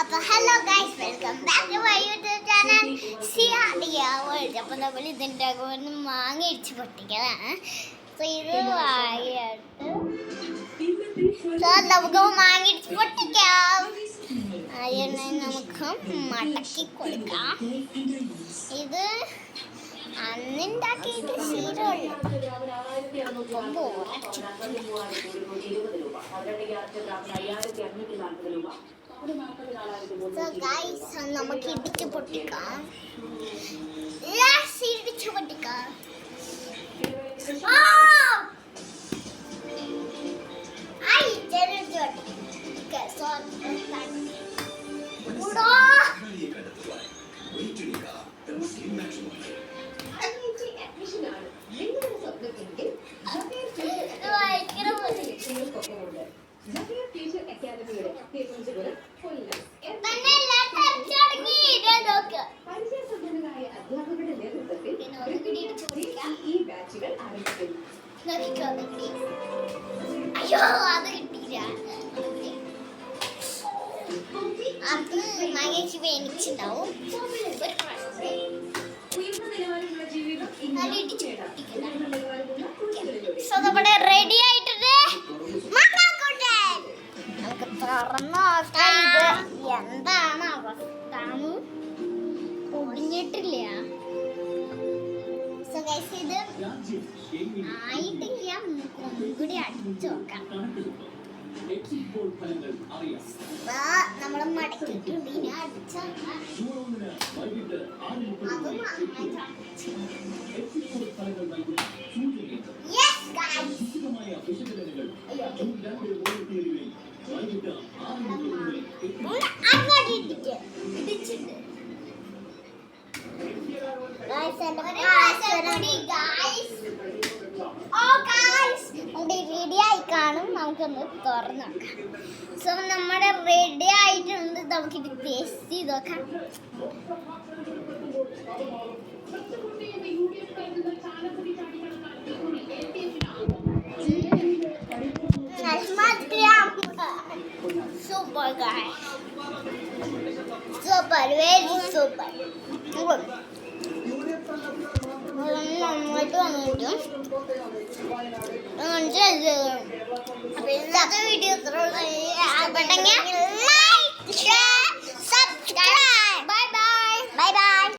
അപ്പൊ hello guys welcome back to my YouTube channel സിയാഡിയ world അപ്പൊ നമ്മൾ ഇതിന്റെ ഒന്ന് മാങ്ങ ഇടിച്ച് പൊട്ടിക്കലാണ്. സോ ഇത് വാങ്ങിയിട്ട് സോ നമുക്ക് മാങ്ങ പൊട്ടിക്കാം. ആദ്യം നമുക്ക് മടക്കി കൊടുക്കാം. ഇത് അന്നുണ്ടാക്കിയിട്ട് ശീലമുള്ളൂ അപ്പം ബോറടിച്ചു സോ ഗൈസ് നമുക്ക് ഇടിച്ച് അയ്യോ അത് കിട്ടിയില്ല. അത് മകേഷ് സോ നമ്മുടെ റെഡി പൊടിഞ്ഞിട്ടില്ല സോ ഗൈസ് ഇത് ആയിട്ടില്ല. ഒന്നുകൂടി അടിച്ചു നോക്കാം. നമ്മൾ മടക്കിയിട്ടുണ്ട്. ഇനി അടിച്ചു അതും നന്നായിട്ട് അടിച്ചു യെസ് ഗൈസ് അങ്ങോട്ട് ഇടിക്ക് ഇടിച്ചിട്ട് ഗൈസ് എന്റെ ഗൈസ് ഓ ഗൈസ് നമ്മുടെ റെഡി ആയി കാണും നമുക്കൊന്ന് തുറന്നു നോക്കാം സോ നമ്മുടെ റെഡി ആയിട്ടുണ്ട് നമുക്കിത് ടേസ്റ്റ് ചെയ്ത് നോക്കാം super super very super video ഇത്ര ഇഷ്ടപ്പെട്ടെങ്കിൽ ലൈക്ക് ഷെയർ